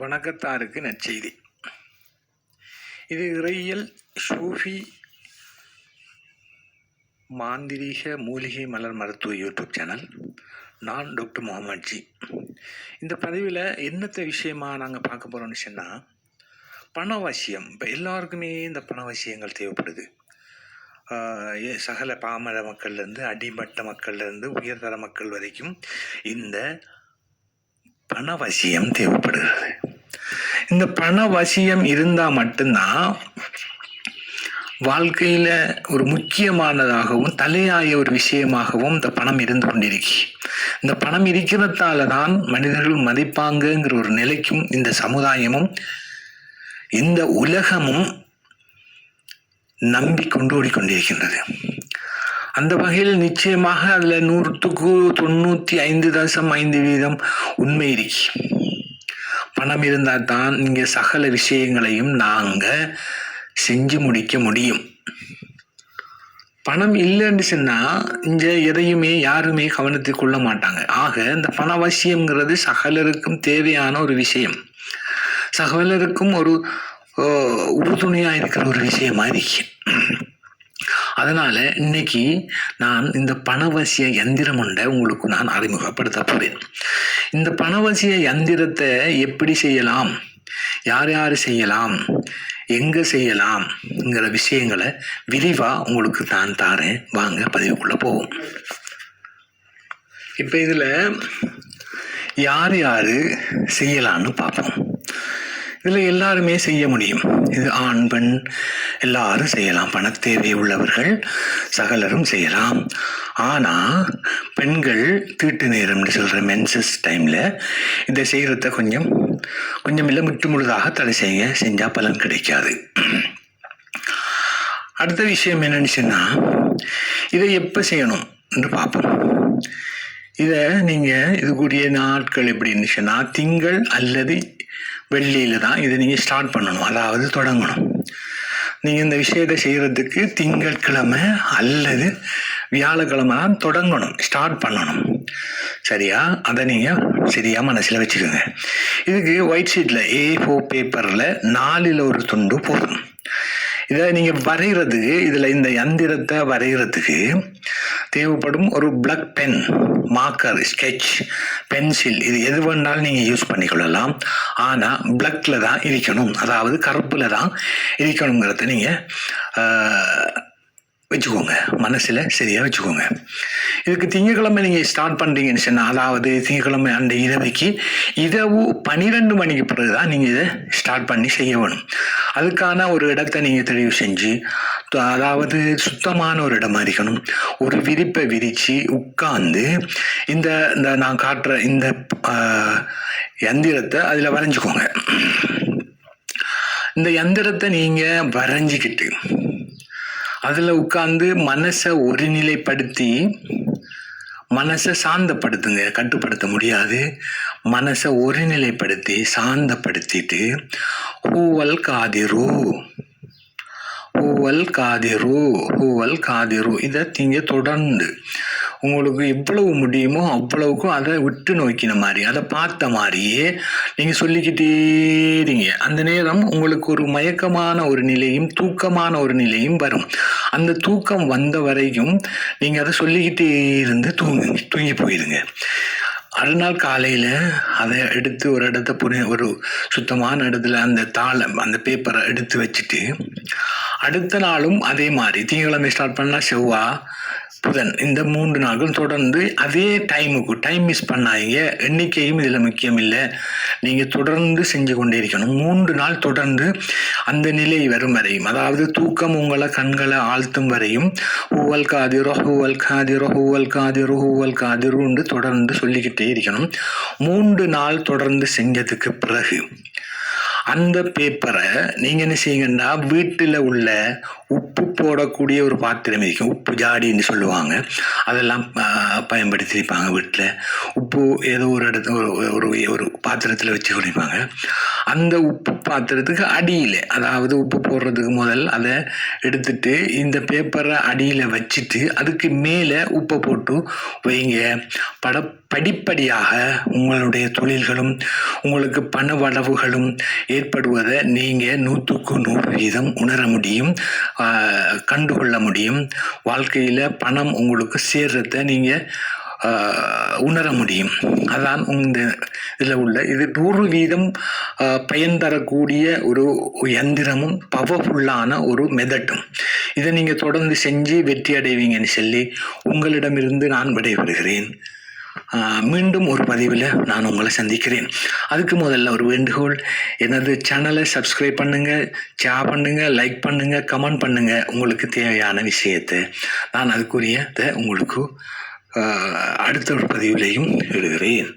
வணக்கத்தாருக்கு நற்செய்தி. இது இறையியல் சூஃபி மாந்திரீக மூலிகை மலர் மருத்துவ யூடியூப் சேனல். நான் டாக்டர் முகமது ஜி. இந்த பதிவில் என்னத்த விஷயமாக நாங்கள் பார்க்க போகிறோம்னு சொன்னால் பணவசியம். இப்போ எல்லாருக்குமே இந்த பணவசியங்கள் தேவைப்படுது. சகல பாமர மக்கள்லேருந்து அடிமட்ட மக்கள்லேருந்து உயர்தர மக்கள் வரைக்கும் இந்த பணவசியம் தேவைப்படுகிறது. இந்த பணவசியம் இருந்தால் மட்டும்தான் வாழ்க்கையில் ஒரு முக்கியமானதாகவும் தலையாய ஒரு விஷயமாகவும் இந்த பணம் இருந்து கொண்டிருக்கு. இந்த பணம் இருக்கிறதால தான் மனிதர்கள் மதிப்பாங்கங்கிற ஒரு நிலைக்கும் இந்த சமுதாயமும் இந்த உலகமும் நம்பிக்கொண்டு ஓடிக்கொண்டிருக்கின்றது அந்த வகையில் நிச்சயமாக அதில் நூற்றுக்கு தொண்ணூற்றி ஐந்து தசம் ஐந்து வீதம் உண்மை இருக்கு. பணம் இருந்தால் தான் இங்கே சகல விஷயங்களையும் நாங்கள் செஞ்சு முடிக்க முடியும். பணம் இல்லைன்னு சொன்னால் இங்கே எதையுமே யாருமே கவனத்தில் கொள்ள மாட்டாங்க. ஆக இந்த பணவசியம்ங்கிறது சகலருக்கும் தேவையான ஒரு விஷயம். சகலருக்கும் ஒரு உறுதுணையாக இருக்கிற ஒரு விஷயமா இருக்கு. அதனால் இன்னைக்கு நான் இந்த பணவசிய யந்திரம் ஒன்றை உங்களுக்கு நான் அறிமுகப்படுத்த போகிறேன் இந்த பணவசிய யந்திரத்தை எப்படி செய்யலாம்? யார் யார் செய்யலாம்? எங்கே செய்யலாம்ங்கிற விஷயங்களை விரிவாக உங்களுக்கு நான் தாரேன். வாங்க பதிவுக்குள்ளே போவோம். இப்போ இதில் யார் யார் செய்யலாம்னு பார்ப்போம். இதில் எல்லாருமே செய்ய முடியும். இது ஆண் பெண் எல்லாரும் செய்யலாம். பணத்தேவை உள்ளவர்கள் சகலரும் செய்யலாம். ஆனால் பெண்கள் தீட்டு நேரம்னு சொல்கிற மென்சஸ் டைமில் இதை செய்கிறத கொஞ்சம் கொஞ்சம் இல்லை முற்று முழுதாக தடை செய்யுங்க. செஞ்சால் பலன் கிடைக்காது. அடுத்த விஷயம் என்னன்னு சொன்னால் இதை எப்போ செய்யணும்னு பார்ப்போம். இதை நீங்கள் இதுக்குரிய நாட்கள் எப்படின்னு சொன்னால் திங்கள் அல்லது வெள்ளியில் தான் இதை நீங்கள் ஸ்டார்ட் பண்ணணும். அதாவது தொடங்கணும். நீங்கள் இந்த விஷயத்தை செய்கிறதுக்கு திங்கட்கிழமை அல்லது வியாழக்கிழமை தான் தொடங்கணும். ஸ்டார்ட் பண்ணணும். சரியா? அதை நீங்கள் சரியாக மனசில் வச்சுக்கோங்க. இதுக்கு ஒயிட் ஷீட்டில் ஏ ஃபோர் பேப்பரில் நாலில் ஒரு துண்டு போதும். இதை நீங்கள் வரைகிறதுக்கு இதில் இந்த யந்திரத்தை வரைகிறதுக்கு தேவைப்படும் ஒரு black pen marker sketch pencil இது எது வேணாலும் நீங்கள் யூஸ் பண்ணிக்கொள்ளலாம். ஆனால் பிளக்கில் தான் இருக்கணும். அதாவது கருப்பில் தான் இருக்கணுங்கிறத நீங்கள் வச்சுக்கோங்க. மனசில் சரியாக வச்சுக்கோங்க. இதுக்கு திங்கக்கிழமை நீங்கள் ஸ்டார்ட் பண்ணுறீங்கன்னு சொன்னால் அதாவது திங்கக்கிழமை அந்த இரவைக்கு இரவு பன்னிரெண்டு மணிக்கு பிறகு தான் நீங்கள் இதை ஸ்டார்ட் பண்ணி செய்ய வேணும். அதுக்கான ஒரு இடத்தை நீங்கள் தெளிவு செஞ்சு அதாவது சுத்தமான ஒரு இடமா இருக்கணும் ஒரு விரிப்பை விரித்து உட்கார்ந்து இந்த இந்த நான் காட்டுற இந்த எந்திரத்தை யந்திரத்தை அதில் வரைஞ்சிக்கோங்க. இந்த யந்திரத்தை நீங்கள் வரைஞ்சிக்கிட்டு அதில் உட்காந்து மனசை ஒருநிலைப்படுத்தி மனசை சாந்தப்படுத்துங்க கட்டுப்படுத்த முடியாது. மனசை ஒருநிலைப்படுத்தி சாந்தப்படுத்திட்டு ஹூவல் காதிரு ஹூவல் காதிரு ஹூவல் காதிரு. இதை நீங்கள் தொடர்ந்து உங்களுக்கு எவ்வளவு முடியுமோ அவ்வளவுக்கும் அதை விட்டு நோக்கின மாதிரி அதை பார்த்த மாதிரியே நீங்கள் சொல்லிக்கிட்டே இருங்க. அந்த நேரம் உங்களுக்கு ஒரு மயக்கமான ஒரு நிலையும் தூக்கமான ஒரு நிலையும் வரும். அந்த தூக்கம் வந்த வரைக்கும் நீங்கள் அதை சொல்லிக்கிட்டே இருந்து தூங்கி தூங்கி போயிடுங்க மறுநாள் காலையில் அதை எடுத்து ஒரு இடத்த புனி ஒரு சுத்தமான இடத்துல அந்த தாளை அந்த பேப்பரை எடுத்து வச்சுட்டு அடுத்த நாளும் அதே மாதிரி திங்கக்கிழமை ஸ்டார்ட் பண்ணால் செவ்வாய் புதன் இந்த மூன்று நாட்கள் தொடர்ந்து அதே டைமுக்கு டைம் மிஸ் பண்ணாதீங்க. எண்ணிக்கையும் இதில் முக்கியம் இல்லை நீங்கள் தொடர்ந்து செஞ்சு கொண்டே இருக்கணும். மூன்று நாள் தொடர்ந்து அந்த நிலை வரும் வரையும் அதாவது தூக்கம் உங்களை கண்களை ஆழ்த்தும் வரையும் ஊவல் காதிரோ ஹூவல் காதிரோ ஹூவல் காதிரோ ஹூவல் காதிருன்னு தொடர்ந்து சொல்லிக்கிட்டே இருக்கணும். மூன்று நாள் தொடர்ந்து செஞ்சதுக்கு பிறகு அந்த பேப்பரை நீங்கள் என்ன செய்யுங்கன்னா வீட்டில் உள்ள உப்பு போடக்கூடிய ஒரு பாத்திரம் இருக்கும் உப்பு ஜாடின்னு சொல்லுவாங்க. அதெல்லாம் பயன்படுத்தியிருப்பாங்க வீட்டில். உப்பு ஏதோ ஒரு இடத்துல ஒரு ஒரு ஒரு பாத்திரத்தில் வச்சு குடிப்பாங்க. அந்த உப்பு பாத்திரத்துக்கு அடியில் அதாவது உப்பு போடுறதுக்கு முதல் அதை எடுத்துட்டு இந்த பேப்பரை அடியில் வச்சுட்டு அதுக்கு மேலே உப்பை போட்டு வைங்க. பட படிப்படியாக உங்களுடைய தொழில்களும் உங்களுக்கு பண வளவுகளும் ஏற்படுவதை நீங்கள் நூற்றுக்கு நூறு வீதம் உணர முடியும் கண்டுகொள்ள முடியும். வாழ்க்கையில் பணம் உங்களுக்கு சேர்றத நீங்கள் உணர முடியும். அதான் இந்த இதில் உள்ள இது நூறு வீதம் பயன் தரக்கூடிய ஒரு எந்திரமும் பவர்ஃபுல்லான ஒரு மெதட்டும் இதை நீங்கள் தொடர்ந்து செஞ்சு வெற்றி அடைவீங்கன்னு சொல்லி உங்களிடமிருந்து நான் விடைபெறுகிறேன். மீண்டும் ஒரு பதிவில் நான் உங்களை சந்திக்கிறேன். அதுக்கு முதல்ல ஒரு வேண்டுகோள். எனது சேனலை சப்ஸ்கிரைப் பண்ணுங்கள் ஷேர் பண்ணுங்கள் லைக் பண்ணுங்கள் கமெண்ட் பண்ணுங்கள் உங்களுக்கு தேவையான விஷயத்தை நான் அதுக்குரியதை உங்களுக்கு அடுத்த ஒரு பதிவிலையும் இடுகிறேன்